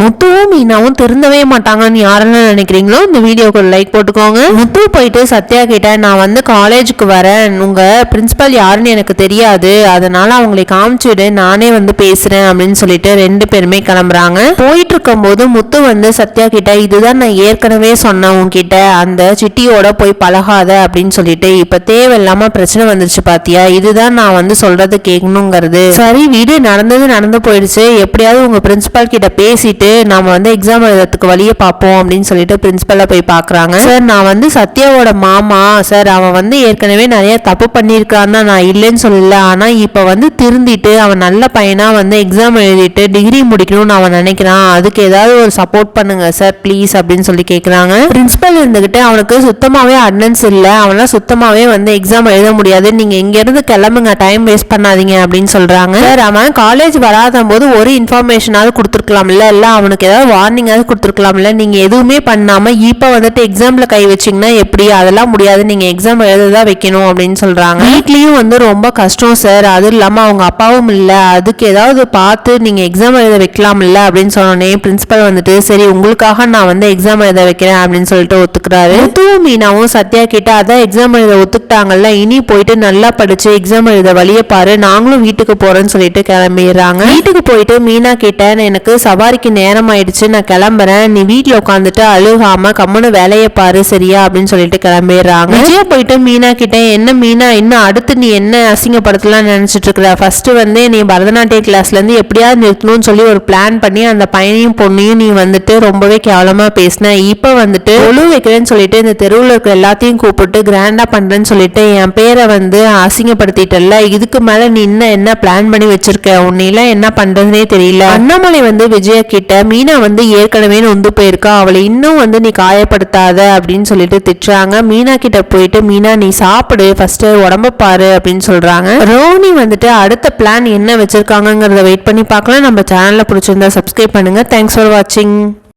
முத்துவும் மீனாவும் திருந்தவே மாட்டாங்கன்னு யாரெல்லாம் நினைக்கிறீங்களோ இந்த வீடியோக்கு லைக் போட்டுக்கோங்க. முத்து போயிட்டு சத்யா கிட்ட நான் வந்து காலேஜுக்கு வரேன். உங்க பிரின்சிபல் யாருன்னு எனக்கு தெரியாது. அதனால அவங்களை காமிச்சுடு நானே வந்து பேசுறேன் அப்படின்னு சொல்லிட்டு ரெண்டு பேருமே கிளம்புறாங்க. போயிட்டு இருக்கும்போது முத்து வந்து சத்யா கிட்ட இதுதான் நான் ஏற்கனவே சொன்னேன் உன்கிட்ட. அந்த சிட்டியோட போய் பழகாத அப்படின்னு சொல்லிட்டு இப்ப தேவையில்லாம பிரச்சனை வந்துருச்சு பாத்தியா? இதுதான் நான் வந்து சொல்றது கேட்கணுங்கிறது சரி வீடு நடந்தது நடந்து போயிடுச்சு. எப்படியாவது உங்க பிரின்சிபால் கிட்ட பேசிட்டு நாம் வந்து எக்ஸாம் எழுதுறதுக்கு வழியை பார்ப்போம் அப்படின்னு சொல்லிட்டு பிரின்சிபலை போய் பார்க்குறாங்க. சார் நான் வந்து சத்யாவோட மாமா. சார் அவன் வந்து ஏற்கனவே நிறைய தப்பு பண்ணியிருக்கான்னு தான் நான் இல்லைன்னு சொல்லல. ஆனால் இப்போ வந்து திருந்திட்டு அவன் நல்ல பையனாக வந்து எக்ஸாம் எழுதிட்டு டிகிரி முடிக்கணும்னு அவன் நினைக்கிறான். அதுக்கு ஏதாவது ஒரு சப்போர்ட் பண்ணுங்க சார் ப்ளீஸ் அப்படின்னு சொல்லி கேட்குறாங்க பிரின்ஸிபல் இருந்துக்கிட்டு அவனுக்கு சுத்தமாகவே அட்டனன்ஸ் இல்லை. அவனால் சுத்தமாகவே வந்து எக்ஸாம் எழுத முடியாது. நீங்கள் இங்கேருந்து கிளம்புங்க டைம் வேஸ்ட் பண்ணாதீங்க அப்படின்னு சொல்கிறாங்க சார் அவன் காலேஜ் வராத போது ஒரு இன்ஃபர்மேஷனாவது கொடுத்துருக்கலாம்ல. எல்லாம் அவனுக்கு ஏதாவது வார்னிங்காவது கொடுத்துருக்கலாம்ல. நீங்கள் எதுவுமே பண்ணாமல் இப்போ வந்துட்டு எக்ஸாமில் கை வச்சீங்கன்னா எப்படி? அதெல்லாம் முடியாது. நீங்கள் எக்ஸாம் எழுததான் வைக்கணும் அப்படின்னு சொல்கிறாங்க வீட்லேயும் வந்து ரொம்ப கஷ்டம் சார் அதுவும் இல்லாமல் அவங்க அப்பாவும் இல்லை. அதுக்கு ஏதாவது பார்த்து நீங்கள் எக்ஸாம் எழுத வைக்கலாம்ல அப்படின்னு சொன்னோடனே பிரின்ஸிபல் வந்துட்டு சரி உங்களுக்காக நான் வந்து எக்ஸாம் எழுத வைக்கிறேன் அப்படின்னு சொல்லிட்டு ஒத்துக்கிறாரு. தூ மீனாவும் சத்யா கிட்ட அதான் எக்ஸாம் எழுத ஒத்துக்கிட்டாங்கல்ல. இனி போயிட்டு நல்லா படிச்சு எக்ஸாம் எழுத வழியை பாரு. நாங்களும் வீட்டுக்கு போறேன்னு சொல்லிட்டு கிளம்பிடுறாங்க. வீட்டுக்கு போயிட்டு மீனா கிட்ட எனக்கு சவாரிக்கு நேரம் ஆயிடுச்சு நான் கிளம்புறேன். நீ வீட்டில் உட்காந்துட்டு அழுகாம கம்முன்னு வேலையை பாரு சரியா அப்படின்னு சொல்லிட்டு கிளம்பிடுறாங்க. விஜயா போயிட்டு மீனா கிட்ட என்ன மீனா இன்னும் அடுத்து நீ என்ன அசிங்கப்படுத்தலாம் நினைச்சிட்டு இருக்கிற? ஃபர்ஸ்ட் வந்து நீ பரதநாட்டிய கிளாஸ்லேருந்து எப்படியாவது நிறுத்தணும்னு சொல்லி ஒரு பிளான் பண்ணி அந்த பையனையும் பொண்ணையும் நீ வந்துட்டு ரொம்பவே கேவலமா பேசின. இப்போ வந்துட்டு ஒழு வைக்கிறேன்னு சொல்லிட்டு இந்த தெருவில் இருக்கிற எல்லாத்தையும் கூப்பிட்டு கிராண்டா பண்றேன்னு சொல்லிட்டு என் பேரை வந்து அசிங்கப்படுத்திட்டல இதுக்கு மேல நீ இன்னும் என்ன பிளான் பண்ணி வச்சிருக்க? உன்னையெல்லாம் என்ன பண்றதுனே தெரியல. அண்ணாமலை வந்து விஜயா கிட்ட மீனா வந்து ஏற்கனவே நொந்து போயிருக்கா அவளை இன்னும் வந்து நீ காயப்படுத்தாத அப்படின்னு சொல்லிட்டு திட்டுறாங்க. மீனா கிட்ட போயிட்டு மீனா நீ சாப்பிடு ஃபர்ஸ்ட் உடம்ப பாரு அப்படின்னு சொல்றாங்க. ரோனி வந்துட்டு அடுத்த பிளான் என்ன வச்சிருக்காங்கிறத வெயிட் பண்ணி பார்க்கலாம். நம்ம சேனல்ல பிடிச்சிருந்தா சப்ஸ்கிரைப் பண்ணுங்க. தேங்க்ஸ் ஃபார் வாட்சிங்